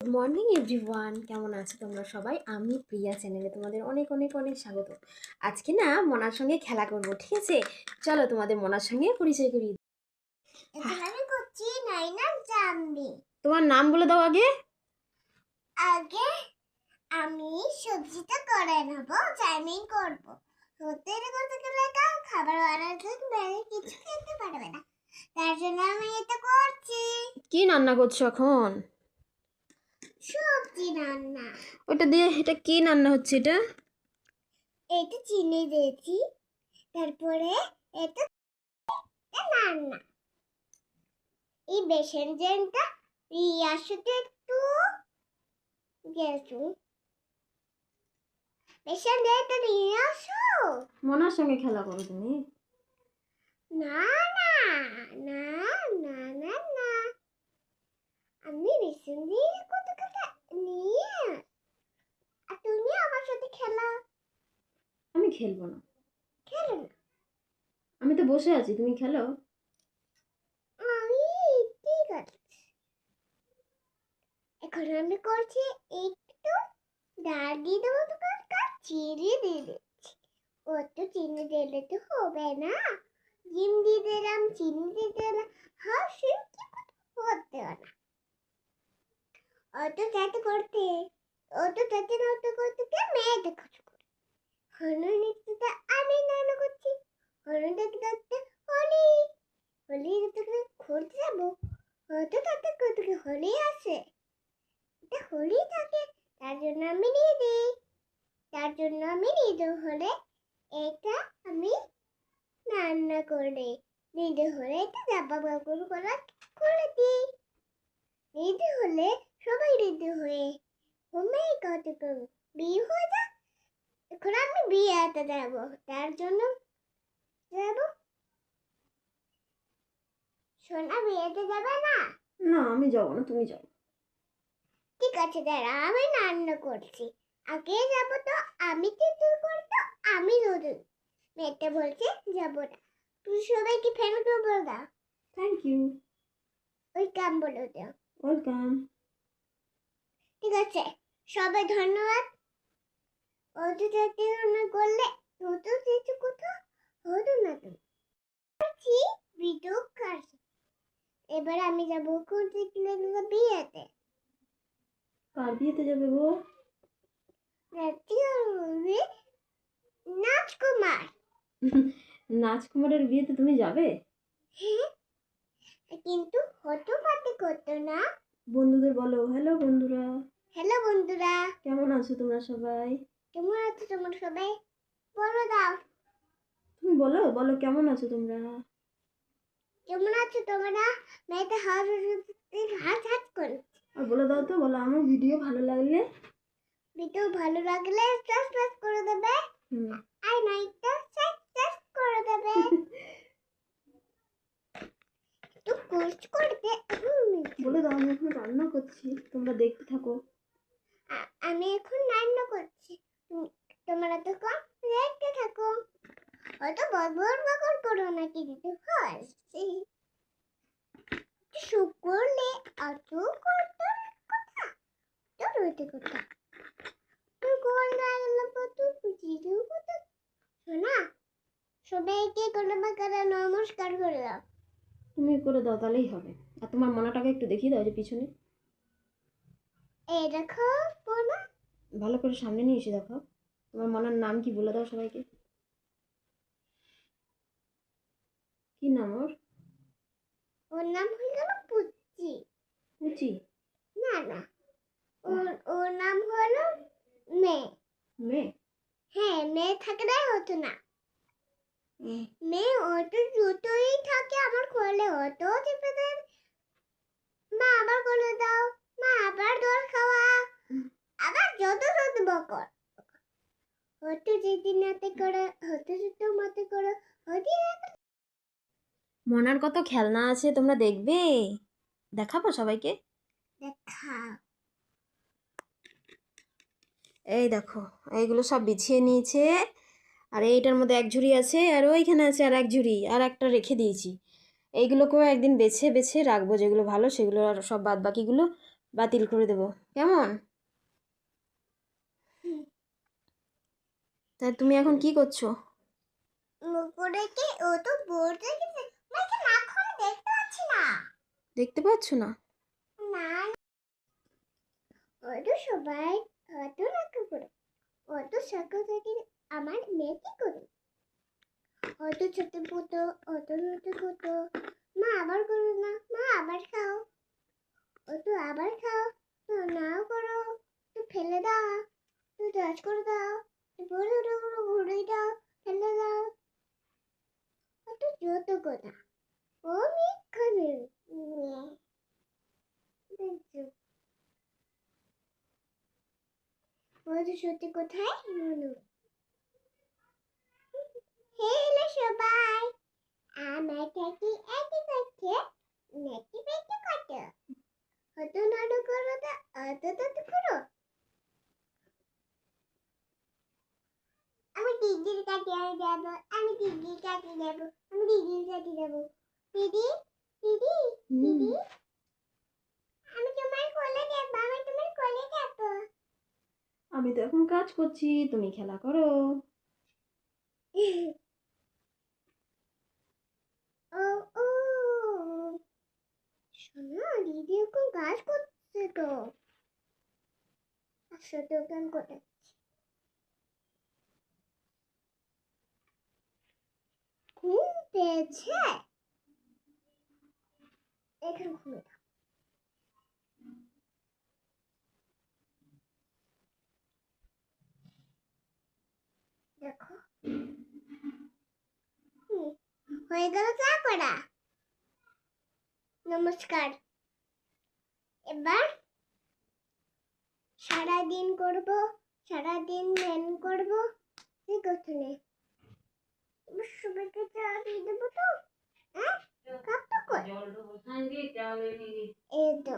Good morning everyone কেমন আছো তোমরা সবাই? আমি প্রিয়া চ্যানেলে তোমাদের অনেক অনেক অনেক স্বাগত। আজকে না মনার সঙ্গে খেলা করব ঠিক আছে? চলো তোমাদের মনার সঙ্গে পরিচয় করি এখন আমি করছি নাইনা জাম্বি। তোমার নাম বলে দাও আগে। আগে আমি সবজিটা করে নেব চাইমিন করব। হতে করতে গেলে খাবার অর্ডার থেকে কিছু খেতে পারবে না। তার জন্য আমি এটা করছি। কি রান্না করছ এখন? সবজি রান্না। ওটা দিয়ে এটা কি রান্না হচ্ছে এটা? এটা চিনি দিয়েছি। তারপরে এটা রান্না। এই বেসন জেনটা রিয়ার সাথে একটু গেছু। বেসন জেনটা নিয়ে আসো। মনার সঙ্গে খেলা করো তুমি। না না না না আমি বেসন দিয়ে কত কথা নিয়ে আর তুমি আমার সাথে খেলা আমি খেলব না। না আমি তো বসে আছি, তুমি খেলো? এখন আমি করছি একটু দেবো চিনি দিয়ে দিচ্ছি। অত চিনি দিলে তো হবে না। ডিম দিয়ে দিলাম, চিনি দিয়ে দিলাম সে করতে না। অত করতে, অত চাতে নষ্ট করতে কে মেয়েটা খোঁজ হনু নিত্যটা আমি নানো করছি। হনু দেখতে দেখতে হলি হোলি তোকে ঘুরতে যাব। হয়তো তাতে তোকে হোলি আসে এটা হোলি থাকে, তার জন্য আমি নিয়ে দিই তার জন্য আমি নিদু হলে এটা আমি রান্না করে নিদু হলে এটা জামা কাপড় করা করে দিই। নিদু হলে সবাই নিদু হয়ে হোমে কত বিয়ে হয়ে যা এখন আমি বিয়েতে যাব তার জন্য যাব। সোনা বিয়েতে যাবে না? না আমি যাব না তুমি যাও। ঠিক আছে দাঁড়া আমি রান্না করছি। আগে যাব তো আমি কিছু করতো আমি দুধ মেয়েটা বলছে যাব না। তুই সবাইকে করে বলে দাও। থ্যাংক ইউ ওই কাম বলে দাও। ওয়েলকাম ঠিক আছে সবাই ধন্যবাদ। যাতে রান্না করলে হতো কিছু কোথাও হতো না তো। ভিডিও কাটছি এবার আমি যাব করতে বিয়েতে। কার বিয়েতে যাবে গো নাচ কুমার নাচকুমারের বিয়েতে তুমি যাবে? হ্যাঁ কিন্তু হতো পাতে করতো না। বন্ধুদের বলো হ্যালো বন্ধুরা। হ্যালো বন্ধুরা। কেমন আছো তোমরা সবাই? কেমন আছো তোমরা সবাই? বলো দাও। তুমি বলো বলো কেমন আছো তোমরা? কেমন আছো তোমরা? মেয়েটা হাত হাত হাত করে। আর বলে দাও তো বলো আমার ভিডিও ভালো লাগলে? ভিডিও ভালো লাগলে সাবস্ক্রাইব করে দেবে। আর নাইটটা সাবস্ক্রাইব করে দেবে। তো কোর্স করতে বলে দাও আমি এখন রান্না করছি তোমরা দেখতে থাকো। আমি এখন রান্না করছি তোমরা তো কম দেখতে থাকো। অত বকর বকর করো না কি দিতে হয়? সুখ করলে অত করতো কথা তো রইতে কথা। কত সবাইকে কোনো বাকারা নমস্কার করে দাও। তুমি করে দাও তাহলেই হবে। আর তোমার মনাটাকে একটু দেখিয়ে দাও যে পিছনে। এই দেখো ভালো করে সামনে নিয়ে এসে দেখো তোমার মনার নাম কি বলে দাও সবাইকে? কি নাম ওর? ওর নাম হয়ে গেল পুচি। মুচি না না। ওর ওর নাম হলো মেয়ে। মেয়ে? হ্যাঁ মেয়ে থাকলে হতো না। মেয়ে অত দ্রুতই থাকে আমার কোলে অত চেপে দেন মা আবার কোলে দাও। মা আবার দোল খাওয়া। আবার যত যত বকর হতো যেদিন হাতে করে হতো যত মতে করে হতে মনার কত খেলনা আছে তোমরা দেখবে? দেখাবো সবাইকে? দেখা এই দেখো এইগুলো সব বিছিয়ে নিয়েছে। আর এইটার মধ্যে এক ঝুড়ি আছে আর ওইখানে আছে আর এক ঝুড়ি আর একটা রেখে দিয়েছি। এইগুলোকেও একদিন বেছে বেছে রাখব যেগুলো ভালো সেগুলো আর সব বাদ বাকিগুলো বাতিল করে দেবো। কেমন? তা তুমি এখন কি করছ? ও তো বোর্ডে দেখতে পাচ্ছি না? দেখতে পাচ্ছ না? না সবাই অত করে। থেকে আমার করে? অত ছোট পুতো অত ছোট পুতো। মা আবার করো না মা আবার খাও। অত আবার খাও। তো নাও করো। তো ফেলে দাও। তো চাষ করে দাও। তো বড় বড় ঘুরে দাও ফেলে দাও অত যত কথা ও মিখানে দেখছ বলতো সত্যি কোথায় মনু হ্যালো সবাই আমার কাকি একই করছে নাকি পেটে কত হতো নাড়ু করো তো অত তত করো আমি দিদির কাছে যাব আমি দিদির কাছে যাব আমি দিদির কাছে যাব দিদি দিদি দিদি আমি তোমার কোলে যাব আমি তোমার কোলে যাব। আমি তো এখন কাজ করছি তুমি খেলা করো। ও ও শোনো দিদি এখন কাজ করছে তো। একসাথে গান করে ঘুম পেয়েছে? এখন থাক। দেখো। হয়ে গেল চা করা? নমস্কার। এবার সারাদিন করব, সারাদিন ধ্যান করব, ঠিক আছে ഏതോ